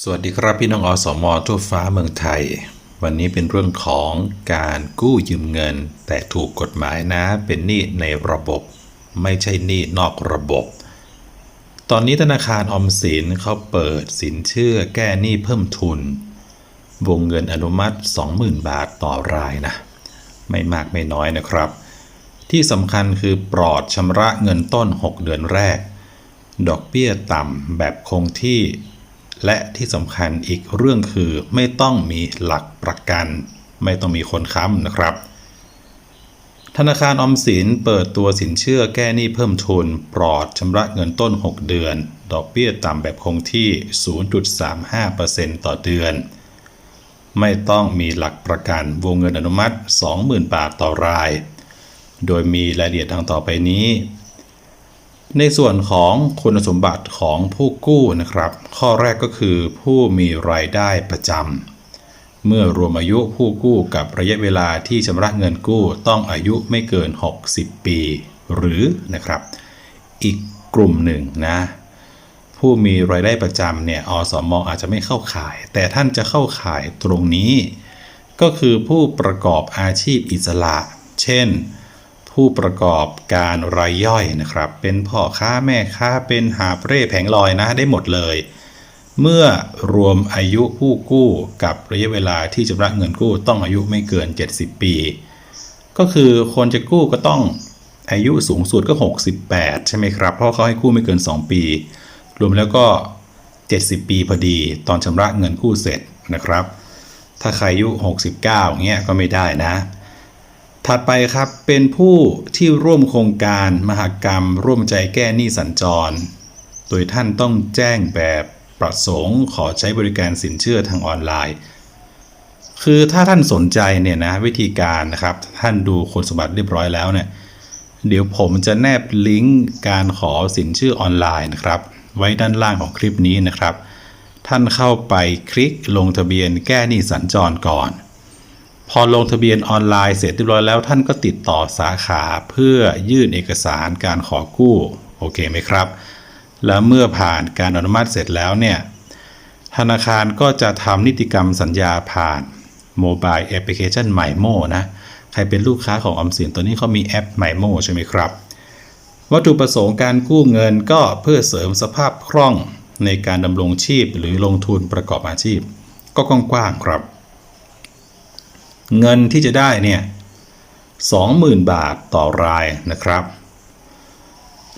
สวัสดีครับพี่น้องอสมทั่วฟ้าเมืองไทย วันนี้เป็นเรื่องของการกู้ยืมเงิน แต่ถูกกฎหมายนะเป็นหนี้ในระบบ ไม่ใช่หนี้นอกระบบ ตอนนี้ธนาคารออมสินเขาเปิดสินเชื่อแก้หนี้เพิ่มทุน วงเงินอนุมัติ 20,000 บาทต่อรายนะ ไม่มากไม่น้อยนะครับ ที่สำคัญคือปลอดชำระเงินต้น 6 เดือนแรก ดอกเบี้ยต่ำแบบคงที่ และที่สำคัญอีกเรื่องคือไม่ต้องมีหลักประกัน ไม่ต้องมีคนค้ำนะครับ ธนาคารออมสินเปิดตัวสินเชื่อแก้หนี้เพิ่มทุน ปลอดชำระเงินต้น 6 เดือน ดอกเบี้ยต่ำแบบคงที่ 0.35%ต่อเดือน ไม่ต้องมีหลักประกันวงเงินอนุมัติ 20,000 บาทต่อราย โดยมีรายละเอียดดังต่อไปนี้ ในส่วนของคุณสมบัติของผู้กู้นะครับ ข้อแรกก็คือผู้มีรายได้ประจำเมื่อรวมอายุผู้กู้กับระยะเวลาที่ชำระเงินกู้ต้องอายุไม่เกิน 60 ปี หรือนะครับ อีกกลุ่มหนึ่งนะ ผู้มีรายได้ประจำเนี่ยอสมอาจจะไม่เข้าข่าย แต่ท่านจะเข้าข่ายตรงนี้ ก็คือผู้ประกอบอาชีพอิสระ เช่น ผู้ประกอบการรายย่อยนะครับ เป็นพ่อค้าแม่ค้าเป็นหาเร่แผงลอยนะได้หมดเลย เมื่อรวมอายุผู้กู้กับระยะเวลาที่ชำระเงินกู้ต้องอายุไม่เกิน 70 ปี ก็คือคนจะกู้ก็ต้องอายุสูงสุดก็ 68 ใช่ไหมครับ เพราะเขาให้กู้ไม่เกิน 2 ปี รวมแล้วก็ 70 ปีพอดีตอนชำระเงินกู้เสร็จนะครับ ถ้าใครอายุ 69เงี้ยก็ไม่ได้นะ ถัดไปครับเป็นผู้ที่ร่วมโครงการมหกรรม ร่วมใจแก้หนี้สัญจร โดยท่านต้องแจ้งแบบประสงค์ขอใช้บริการสินเชื่อทางออนไลน์ คือถ้าท่านสนใจเนี่ยนะวิธีการนะครับท่านดูคุณสมบัติเรียบร้อยแล้วเนี่ยเดี๋ยวผมจะแนบลิงก์การขอสินเชื่อออนไลน์นะครับ ไว้ด้านล่างของคลิปนี้นะครับ ท่านเข้าไปคลิกลงทะเบียนแก้หนี้สัญจรก่อน พอลงทะเบียนออนไลน์เสร็จเรียบร้อยแล้วท่านก็ติดต่อสาขาเพื่อยื่นเอกสารการขอกู้โอเคไหมครับ แล้วเมื่อผ่านการอนุมัติเสร็จแล้วเนี่ยธนาคารก็จะทำนิติกรรมสัญญาผ่านโมบายแอปพลิเคชันใหม่โมนะ ใครเป็นลูกค้าของออมสินตัวนี้เขามีแอปใหม่โมใช่ไหมครับ วัตถุประสงค์การกู้เงินก็เพื่อเสริมสภาพคล่องในการดำรงชีพหรือลงทุนประกอบอาชีพ ก็กว้างๆครับ เงินที่จะได้เนี่ย20,000บาทต่อรายนะครับ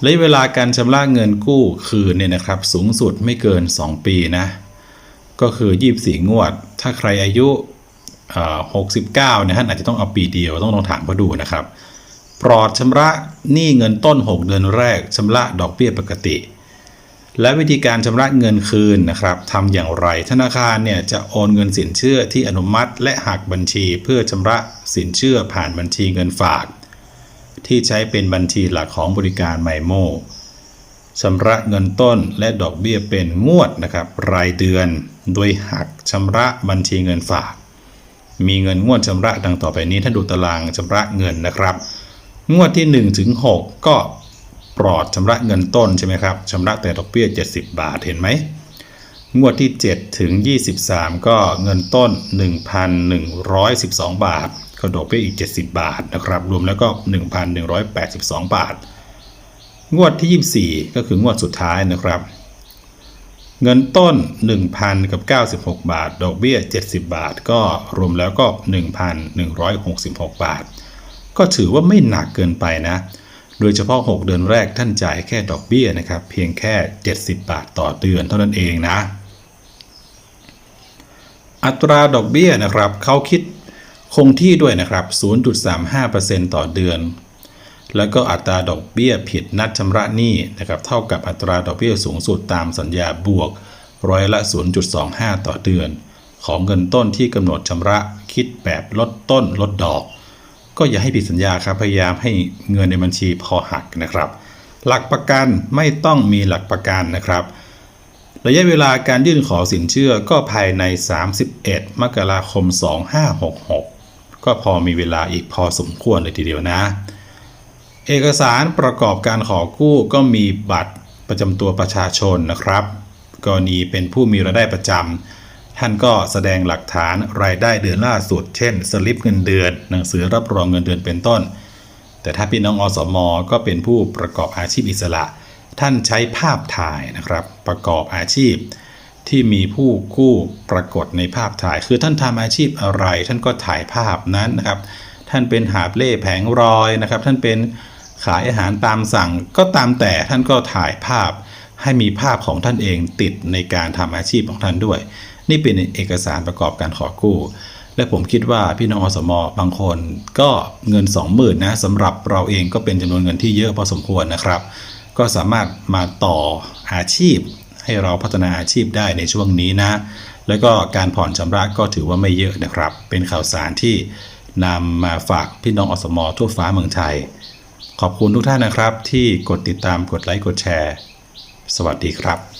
ระยะเวลาการชำระเงินกู้คืนเนี่ยนะครับ สูงสุดไม่เกิน 2 ปีนะ ก็คือ 24 งวด ถ้าใครอายุเอ่อ69เนี่ยท่านอาจจะต้องเอาปีเดียวต้องลองถามเขาดูนะครับ ปลอดชำระหนี้เงินต้น 6 เดือนแรกชำระดอกเบี้ยปกติ และวิธีการชำระเงินคืนนะครับทำอย่างไรธนาคารเนี่ยจะโอนเงินสินเชื่อที่อนุมัติ และหักบัญชีเพื่อชำระสินเชื่อผ่านบัญชีเงินฝาก ที่ใช้เป็นบัญชีหลักของบริการไมโมชำระเงินต้นและดอกเบี้ยเป็นงวดนะครับรายเดือน โดยหักชำระบัญชีเงินฝาก มีเงินงวดชำระดังต่อไปนี้ท่าดูตารางชำระเงินนะครับ งวดที่1ถึง6ก็ ปลอดชำระเงินต้นใช่ไหมครับชำระแต่ดอกเบี้ย 70 บาทเห็นไหมงวดที่ 7 ถึง 23 ก็เงินต้น 1,112 บาทก็ดอกเบี้ยอีก 70 บาทนะครับ รวมแล้วก็ 1,182 บาท งวดที่ 24 ก็คืองวดสุดท้ายนะครับ เงินต้น 1,000กับ96 บาท ดอกเบี้ย 70 บาท ก็รวมแล้วก็ 1,166 บาท ก็ถือว่าไม่หนักเกินไปนะ โดยเฉพาะ 6 เดือนแรกท่านจ่ายแค่ดอกเบี้ยนะครับ เพียงแค่ 70 บาทต่อเดือนเท่านั้นเองนะ อัตราดอกเบี้ยนะครับเขาคิดคงที่ด้วยนะครับ 0.35%ต่อเดือน แล้วก็อัตราดอกเบี้ยผิดนัดชำระหนี้นะครับ เท่ากับอัตราดอกเบี้ยสูงสุดตามสัญญาบวกร้อยละ 0.25 ต่อเดือน ของเงินต้นที่กำหนดชำระคิดแบบลดต้นลดดอก ก็อย่าให้ผิดสัญญาครับพยายามให้เงินในบัญชีพอหักนะครับ หลักประกันไม่ต้องมีหลักประกันนะครับ ระยะเวลาการยื่นขอสินเชื่อก็ภายใน 31 มกราคม 2566 ก็พอมีเวลาอีกพอสมควรเลยทีเดียวนะ เอกสารประกอบการขอกู้ก็มีบัตรประจำตัวประชาชนนะครับ กรณีเป็นผู้มีรายได้ประจำ ท่านก็แสดงหลักฐานรายได้เดือนล่าสุด เช่น สลิปเงินเดือน หนังสือรับรองเงินเดือนเป็นต้น แต่ถ้าพี่น้องอสมก็เป็นผู้ประกอบอาชีพอิสระ ท่านใช้ภาพถ่ายนะครับ ประกอบอาชีพ ที่มีผู้กู้ปรากฏในภาพถ่าย คือท่านทำอาชีพอะไร ท่านก็ถ่ายภาพนั้นนะครับ ท่านเป็นหาบเล่แผงรอยนะครับ ท่านเป็นขายอาหารตามสั่งก็ตามแต่ท่านก็ถ่ายภาพ ให้มีภาพของท่านเองติดในการทำอาชีพของท่านด้วย นี่เป็นเอกสารประกอบการขอกู้ และผมคิดว่าพี่น้องอสมบางคนก็เงิน 20,000นะสำหรับเราเองก็เป็นจำนวนเงินที่เยอะพอสมควรนะครับ ก็สามารถมาต่ออาชีพ ให้เราพัฒนาอาชีพได้ในช่วงนี้นะ แล้วก็การผ่อนชำระก็ถือว่าไม่เยอะนะครับ เป็นข่าวสารที่นำมาฝากพี่น้องอสมทั่วฟ้าเมืองไทย ขอบคุณทุกท่านนะครับ ที่กดติดตามกดไลค์กดแชร์ สวัสดีครับ